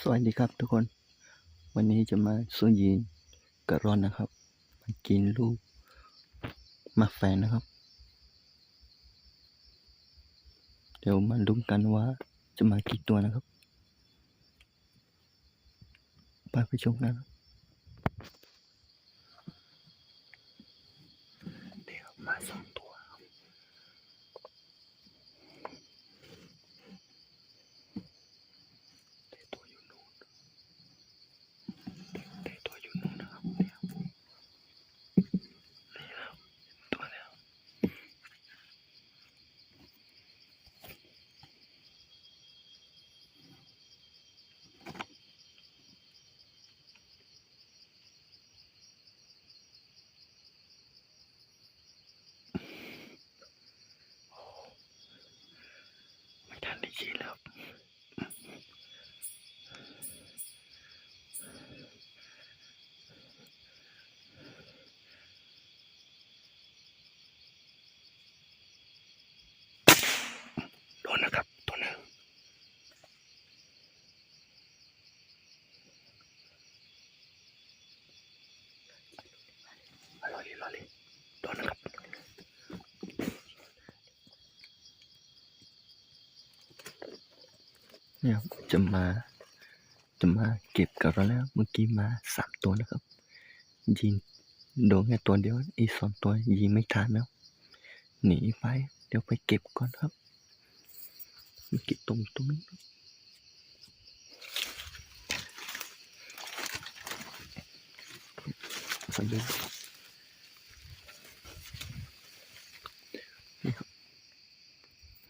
สวัสดีครับทุกคน วันนี้จะมาสู้ยีนกระรอนนะครับ มากินลูกมาแฟนนะครับ เดี๋ยวมาลุ้นกันว่าจะมากี่ตัวนะครับ ไปไปชมกันเดี๋ยวมาสองตัวครับแต่ตัวอยู่นู่นแต่ตัวอยู่นู่นนะครับเนี่ยนี่ครับตัวแล้ว ไม่ทันได้ยินแล้วโดนนะครับ ตัวหนึ่งรอเลยรอเลยโดนนะครับ เนี่ยครับจะมา จะมาเก็บกันแล้ว เมื่อกี้มาสามตัวนะครับ ยิงโดนแค่ตัวเดียว อีสองตัวยิงไม่ทันแล้ว หนีไป เดี๋ยวไปเก็บก่อนครับเมื่อกี้ตรงตรงนี้ไปดูนี่ครับ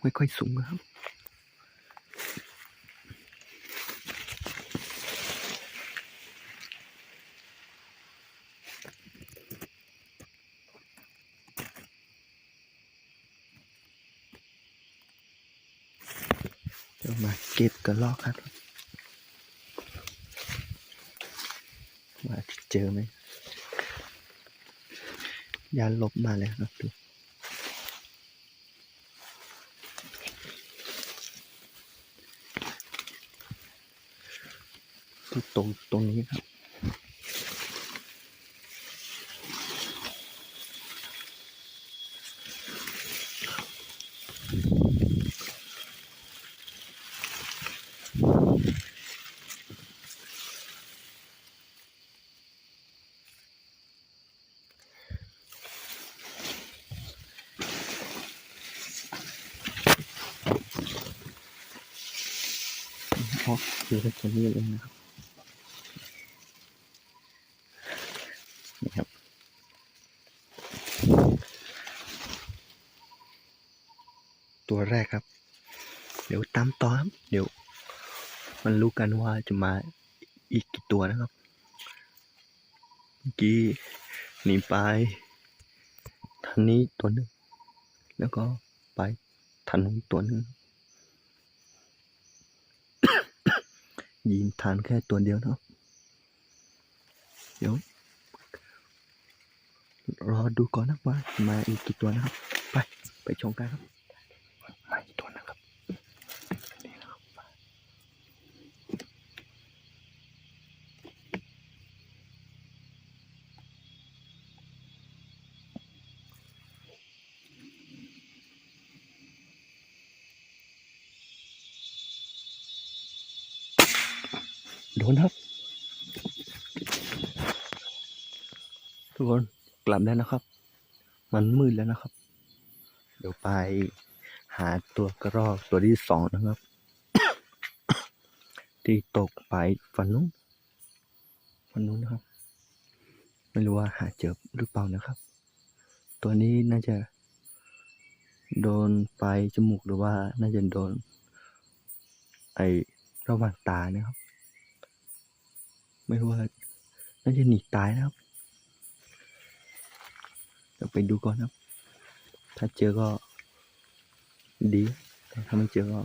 ไม่ค่อยสูงนะครับ ดี๋ยวมาเก็บกระลอกครับมาเจอไหมยาลบมาแล้วครับดูตรงตรงนี้ครับ อ๋ออยู่ในนี้เลยนะครับนี่ครับตัวแรกครับ เดี๋ยวตามต่อครับ เดี๋ยว มันรู้กันว่าจะมาอีกกี่ตัวนะครับเมื่อกี้หนีไปทางนี้ตัวหนึ่งแล้วก็ไปทางนู้นตัวหนึ่ง ยิงทานแค่ตัวเดียวเนาะเดี๋ยว รอดูก่อนนะว่ามาอีกกี่ตัวนะครับ ไป ไปชมกันครับ มาอีกตัวนะครับ นี่นะครับมา โดนครับ ทุกคนกลับแล้วนะครับ มันมืดแล้วนะครับ เดี๋ยวไปหาตัวกระรอกตัวที่สองนะครับ ที่ตกไปฝันนู้นฝันนู้นนะครับ ไม่รู้ว่าหาเจอหรือเปล่านะครับ ตัวนี้น่าจะ โดนไปลายจมูกหรือว่าน่าจะโดน ไอระหว่างตานะครับ ไม่รู้ว่าน่าจะหนีตายนะครับเดี๋ยวไปดูก่อนครับ ถ้าเจอก็ ดีถ้าไม่เจอก็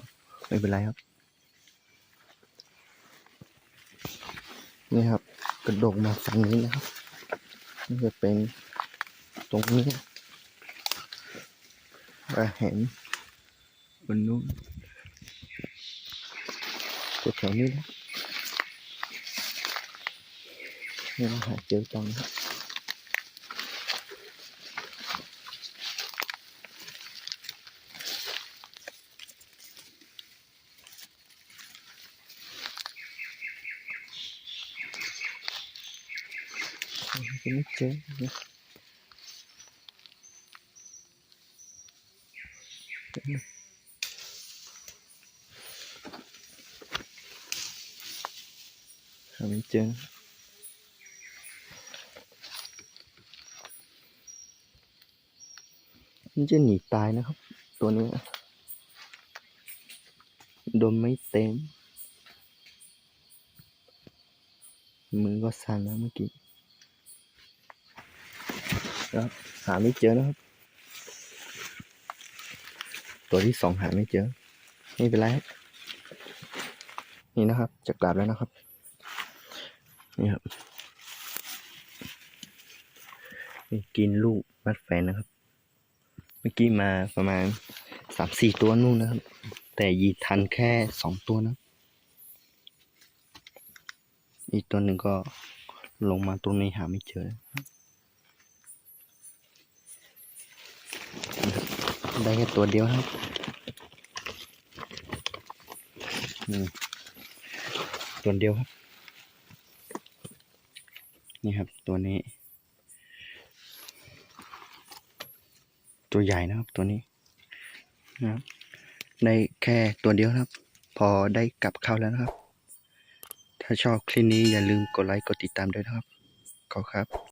ไม่เป็นไรครับนี่ครับ กระโดดมาฝั่งนี้นะครับนี่จะเป็นตรงนี้เราเห็นบนนู้นตัวแถวนี้นะ ยังหาเจอจังนะครับยังไมันจะหนีตายนะครับ ตัวนี้โดนไม่เต็ม มือก็สั่นแล้วเมื่อกี้ครับหาไม่เจอนะครับ ตัวที่สองหาไม่เจอ ไม่เป็นไรครับนี่นะครับ จะกลับแล้วนะครับ นี่ครับ กินลูกมัดแฟนนะครับ เมื่อกี้มาประมาณสามสี่ตัวนู่นนะครับ แต่ยีทันแค่สองตัวนะ อีกตัวหนึ่งก็ลงมาตรงนี้หาไม่เจอ ได้แค่ตัวเดียวครับอืมตัวเดียวครับ นี่ครับตัวนี้ ตัวใหญ่นะครับตัวนี้นะครับได้แค่ตัวเดียวนะครับ พอได้กลับเข้าแล้วนะครับ ถ้าชอบคลิปนี้อย่าลืมกดไลค์กดติดตามด้วยนะครับขอบครับ